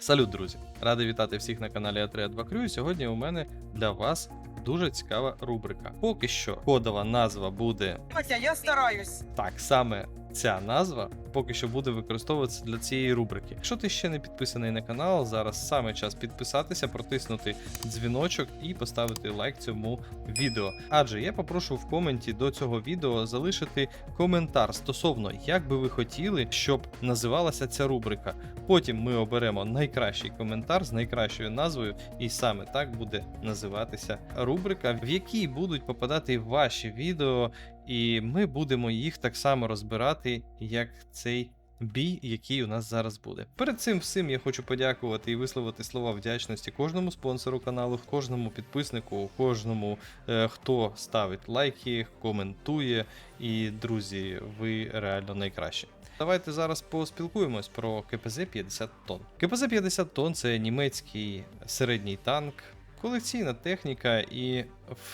Салют, друзі! Радий вітати всіх на каналі А3 2 Crew. І Сьогодні у мене для вас дуже цікава рубрика. Поки що кодова назва буде Батя, я стараюсь. так, саме ця назва поки що буде використовуватися для цієї рубрики. Якщо ти ще не підписаний на канал, зараз саме час підписатися, протиснути дзвіночок і поставити лайк цьому відео. Адже я попрошу в коменті до цього відео залишити коментар стосовно, як би ви хотіли, щоб називалася ця рубрика. Потім ми оберемо найкращий коментар з найкращою назвою, і саме так буде називатися рубрика, в якій будуть попадати ваші відео, і ми будемо їх так само розбирати, як цей. Бій, який у нас зараз буде. Перед цим всім я хочу подякувати і висловити слова вдячності кожному спонсору каналу, кожному підписнику, кожному, е, хто ставить лайки, коментує. І друзі, ви реально найкращі. Давайте зараз поспілкуємось про КПЗ 50 тонн. КПЗ 50 тонн це німецький середній танк, колекційна техніка, і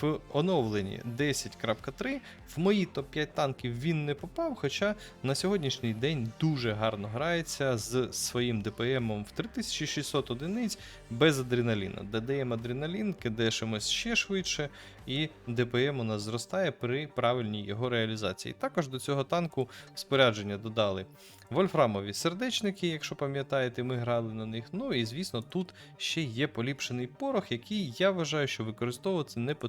в оновленні 10.3 в мої топ-5 танків він не попав, хоча на сьогоднішній день дуже гарно грається з своїм ДПМом в 3600 одиниць без адреналіна. Додаємо адреналін, кидешимось ще швидше, і ДПМ у нас зростає при правильній його реалізації. Також до цього танку спорядження додали вольфрамові сердечники, якщо пам'ятаєте, ми грали на них. Ну і звісно, тут ще є поліпшений порох, який я вважаю, що використовувати не потрібно.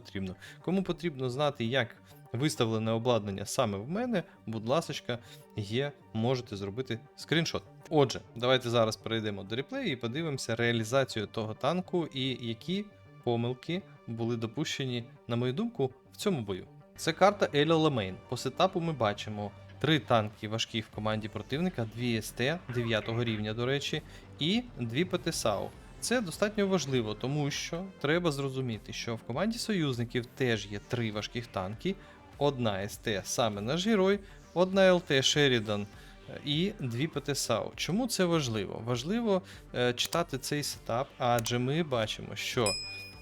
Кому потрібно знати, як виставлене обладнання саме в мене, будь ласка, є, можете зробити скріншот. Отже, давайте зараз перейдемо до реплею і подивимося реалізацію того танку і які помилки були допущені, на мою думку, в цьому бою. Це карта Еліо Ламейн. По сетапу ми бачимо три танки важкі в команді противника, 2 СТ 9 рівня, до речі, і 2 ПТСАУ. Це достатньо важливо, тому що треба зрозуміти, що в команді союзників теж є три важких танки, одна СТ саме наш герой, одна ЛТ Шерідан е, і дві ПТСАУ. Чому це важливо? Важливо е, читати цей сетап, адже ми бачимо, що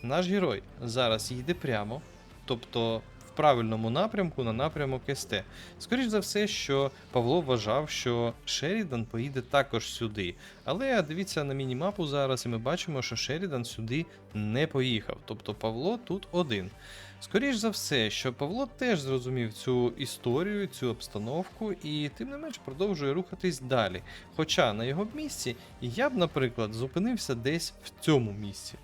наш герой зараз їде прямо, тобто правильному напрямку на напрямок СТ. Скоріше за все, що Павло вважав, що Шерідан поїде також сюди. Але дивіться на мінімапу зараз, і ми бачимо, що Шерідан сюди не поїхав. Тобто Павло тут один. Скоріш за все, що Павло теж зрозумів цю історію, цю обстановку, і тим не менш продовжує рухатись далі. Хоча на його місці я б, наприклад, зупинився десь в цьому місці.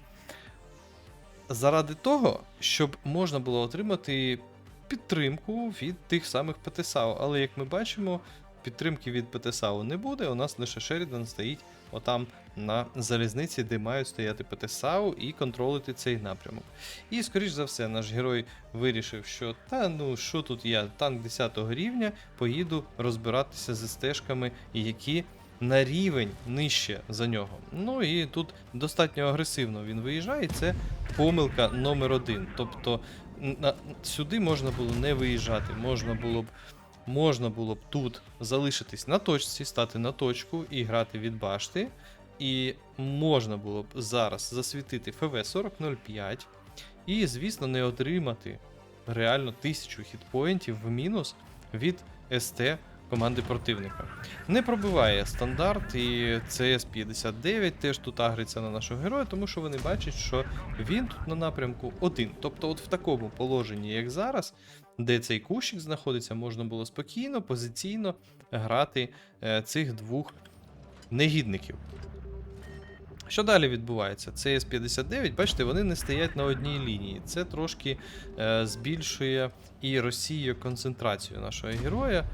Заради того, щоб можна було отримати підтримку від тих самих ПТСАУ. Але як ми бачимо, підтримки від ПТСАУ не буде. У нас лише Шерідан стоїть отам на залізниці, де мають стояти ПТСАУ і контролити цей напрямок. І, скоріш за все, наш герой вирішив, що та ну що тут я, танк 10 го рівня, поїду розбиратися з стежками, які на рівень нижче за нього. Ну і тут достатньо агресивно він виїжджає, і це помилка номер один. Тобто сюди можна було не виїжджати, можна було б. Можна було б тут залишитись на точці, стати на точку і грати від башти. І можна було б зараз засвітити ФВ 4005 і, звісно, не отримати реально 1000 хітпоінтів в мінус від СТ команди противника. Не пробиває стандарт, і ЦС-59 теж тут агриться на нашого героя, тому що вони бачать, що він тут на напрямку один. Тобто, от в такому положенні, як зараз, де цей кущик знаходиться, можна було спокійно, позиційно грати е, цих двох негідників. Що далі відбувається? ЦС-59, бачите, вони не стоять на одній лінії. Це трошки е, збільшує і розсіює концентрацію нашого героя.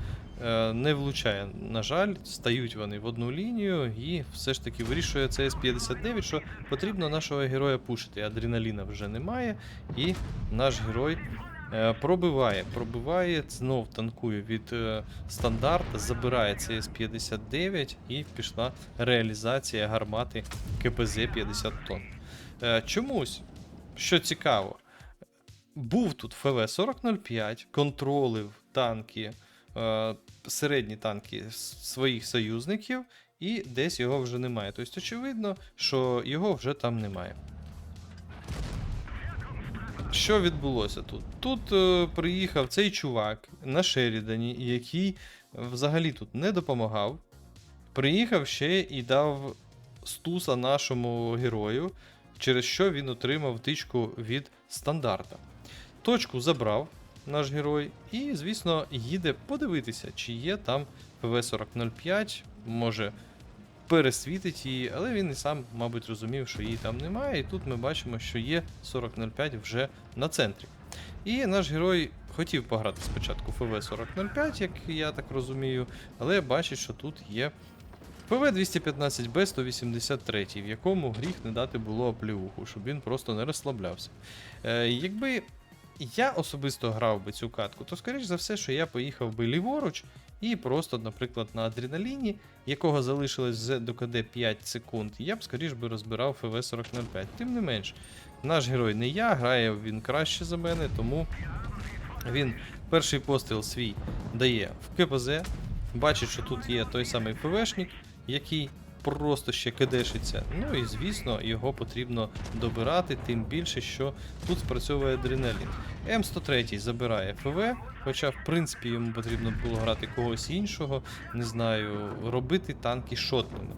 Е, не влучає, на жаль, стають вони в одну лінію і все ж таки вирішує ЦС-59, що потрібно нашого героя пушити. Адреналіна вже немає, і наш герой е, пробиває, пробиває, знов танкує від е, стандарта, забирає ЦС-59 і пішла реалізація гармати КПЗ 50 тонн. Е, чомусь, що цікаво, був тут ФВ 4005, контролив танки, середні танки своїх союзників, і десь його вже немає. Тобто, очевидно, що його вже там немає. Що відбулося тут? Тут е, приїхав цей чувак на Шерідані, який взагалі тут не допомагав. Приїхав ще і дав стуса нашому герою, через що він отримав тичку від стандарта. Точку забрав наш герой, і, звісно, їде подивитися, чи є там ПВ-4005, може пересвітить її, але він і сам, мабуть, розумів, що її там немає. І тут ми бачимо, що є 4005 вже на центрі. І наш герой хотів пограти спочатку ФВ-4005, як я так розумію, але бачить, що тут є ПВ-215Б 183, в якому гріх не дати було оплеуху, щоб він просто не розслаблявся. Е, якби я особисто грав би цю катку, то скоріш за все, що я поїхав би ліворуч і просто, наприклад, на адреналіні, якого залишилось до КД 5 секунд, я б скоріш би розбирав ФВ-4005. Тим не менш, наш герой не я, грає він краще за мене, тому він перший постріл свій дає в КПЗ, бачить, що тут є той самий ФВшник, який просто ще кидешиться. Ну і звісно, його потрібно добирати, тим більше, що тут спрацьовує адреналін. М103 забирає ФВ, хоча, в принципі, йому потрібно було грати когось іншого, не знаю, робити танки шотними.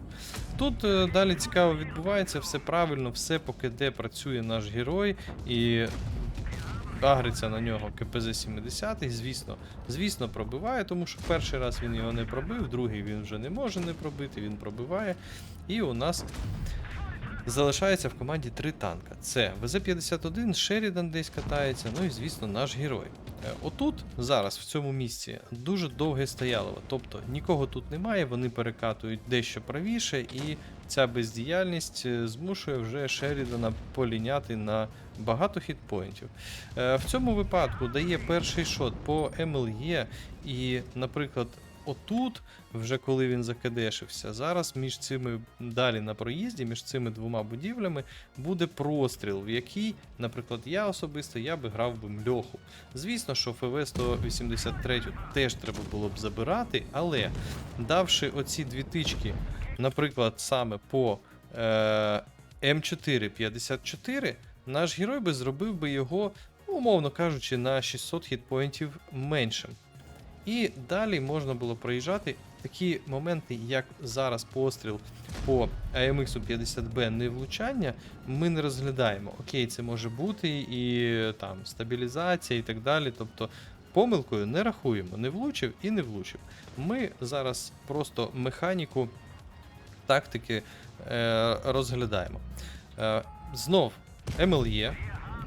Тут е, далі цікаво відбувається, все правильно, все по КД працює наш герой і агриться на нього КПЗ 70, звісно, звісно, пробиває, тому що перший раз він його не пробив, другий він вже не може не пробити, він пробиває. І у нас залишається в команді три танка. Це ВЗ-51, Шерідан десь катається, ну і звісно, наш герой. Е, Отут зараз, в цьому місці, дуже довге стоялово. Тобто нікого тут немає, вони перекатують дещо правіше, і ця бездіяльність е, змушує вже Шерідана поліняти на багато хітпоінтів. Е, В цьому випадку дає перший шот по МЛЄ, і, наприклад, отут, вже коли він закадешився, зараз між цими далі на проїзді, між цими двома будівлями, буде простріл, в який, наприклад, я особисто я би грав би мльоху. Звісно, що ФВ 183 теж треба було б забирати, але давши оці дві тички, наприклад, саме по е, М454, наш герой би зробив би його, ну, умовно кажучи, на 600 хітпоінтів меншим. І далі можна було проїжджати такі моменти, як зараз постріл по AMX 50B не влучання, ми не розглядаємо. Окей, це може бути і там стабілізація і так далі. Тобто помилкою не рахуємо, не влучив і не влучив. Ми зараз просто механіку тактики е, розглядаємо. Е, знов MLE,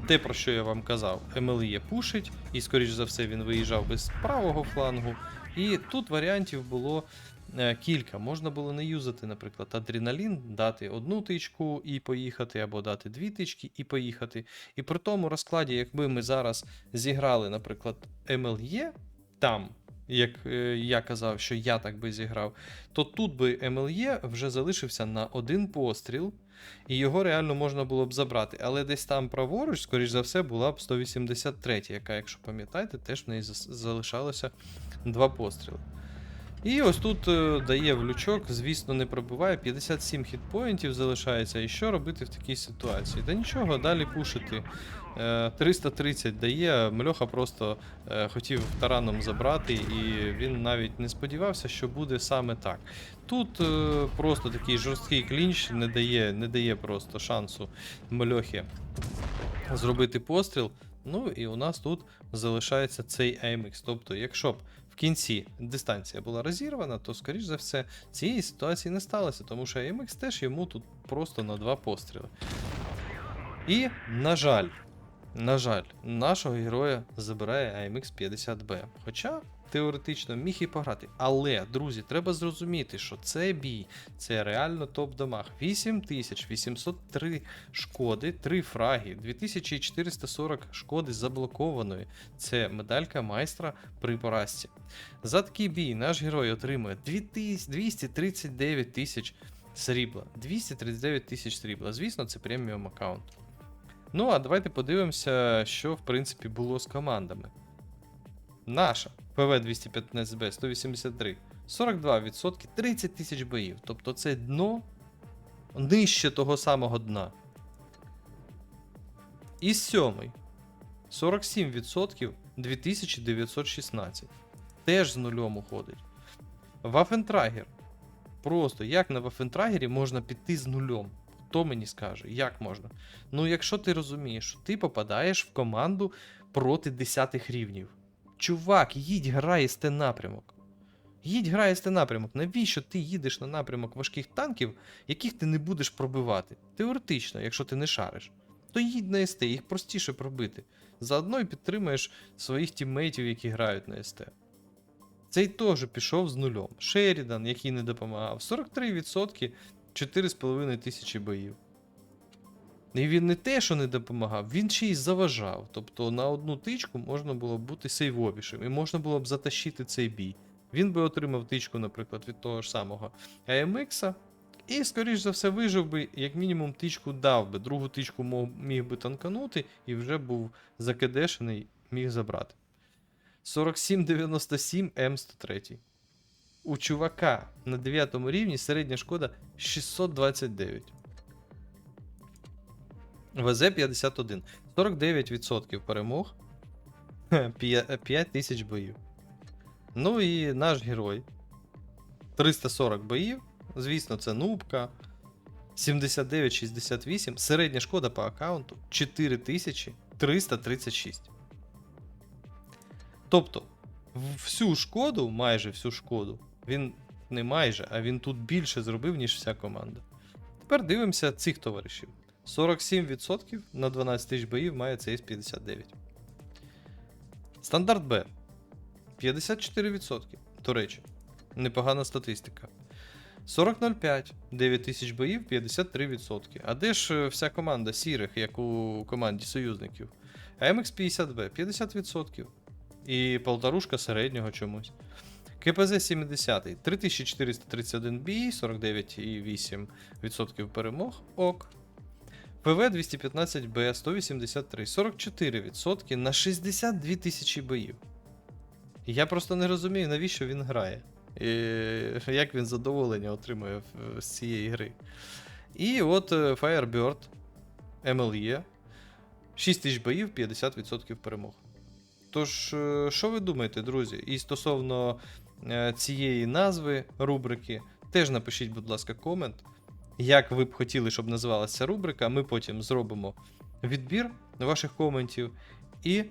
те, про що я вам казав, MLE пушить, і, скоріш за все, він виїжджав без правого флангу. І тут варіантів було е, кілька. Можна було не юзати, наприклад, адреналін, дати одну тичку і поїхати, або дати дві тички і поїхати. І при тому розкладі, якби ми зараз зіграли, наприклад, MLE там. Як е, я казав, що я так би зіграв, то тут би МЛЄ вже залишився на один постріл, і його реально можна було б забрати. Але десь там праворуч, скоріш за все, була б 183, яка, якщо пам'ятаєте, теж в неї залишалося два постріли. І ось тут е, дає в лючок, звісно, не пробиває. 57 хітпоінтів залишається. І що робити в такій ситуації? Та нічого, далі пушити. Е, 330 дає, Мльоха просто е, хотів тараном забрати, і він навіть не сподівався, що буде саме так. Тут е, просто такий жорсткий клінч не дає, не дає просто шансу Мльохі зробити постріл. Ну і у нас тут залишається цей AMX. Тобто, якщо б в кінці дистанція була розірвана, то, скоріш за все, цієї ситуації не сталося, тому що AMX теж йому тут просто на два постріли. І, на жаль, на жаль, нашого героя забирає AMX 50B. Хоча теоретично міг і пограти. Але, друзі, треба зрозуміти, що цей бій це реально топ-дамаг. 8803 шкоди, 3 фраги, 2440 шкоди заблокованої. Це медалька майстра при поразці. За такий бій наш герой отримує 239 тисяч срібла. 239 тисяч срібла. Звісно, це преміум аккаунт. Ну, а давайте подивимося, що в принципі було з командами. Наша ПВ-215Б 183. 42%, 30 тисяч боїв. Тобто це дно нижче того самого дна. І сьомий. 47% 2916. Теж з нульом уходить. Вафентрагер Просто як на Вафентрагері можна піти з нульом? Хто мені скаже, як можна? Ну, якщо ти розумієш, що ти попадаєш в команду проти 10 рівнів. Чувак, їдь грай СТ напрямок. Їдь грай СТ напрямок. Навіщо ти їдеш на напрямок важких танків, яких ти не будеш пробивати? Теоретично, якщо ти не шариш, то їдь на СТ, їх простіше пробити. Заодно і підтримаєш своїх тіммейтів, які грають на СТ. Цей теж пішов з нульом. Шерідан, який не допомагав. 43%, 4,5 тисячі боїв. І він не те, що не допомагав, він ще й заважав. Тобто на одну тичку можна було б бути сейвовішим, і можна було б затащити цей бій. Він би отримав тичку, наприклад, від того ж самого AMX, і, скоріш за все, вижив би, як мінімум, тичку дав би. Другу тичку міг би танканути і вже був закидешений, міг забрати. 4797 М103. У чувака на 9 рівні середня шкода 629. ВЗ 51. 49% перемог. 5 тисяч боїв. Ну і наш герой. 340 боїв. Звісно, це нубка. 79-68. Середня шкода по аккаунту 4336. Тобто, всю шкоду, майже всю шкоду, він не майже, а він тут більше зробив, ніж вся команда. Тепер дивимося цих товаришів. 47% на 12 тисяч боїв має з 59. Стандарт Б. 54%. До речі, непогана статистика. 40.05, 9 тисяч боїв, 53%. А де ж е, вся команда сірих, як у команді союзників? MX 50B 50%. І полторушка середнього чомусь. КПЗ 70 3431 бій, 49,8% перемог. Ок. ПВ 215Б 183, 44% на 62 тисячі боїв. Я просто не розумію, навіщо він грає. І як він задоволення отримує з цієї гри. І от е, Firebird MLE 6 тисяч боїв, 50% перемог. Тож, е, що ви думаєте, друзі? І стосовно е, цієї назви рубрики, теж напишіть, будь ласка, комент, як ви б хотіли, щоб називалася рубрика. Ми потім зробимо відбір ваших коментів і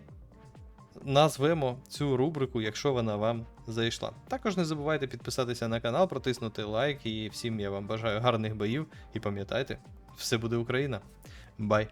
назвемо цю рубрику, якщо вона вам зайшла. Також не забувайте підписатися на канал, протиснути лайк і всім я вам бажаю гарних боїв. І пам'ятайте, все буде Україна. Бай!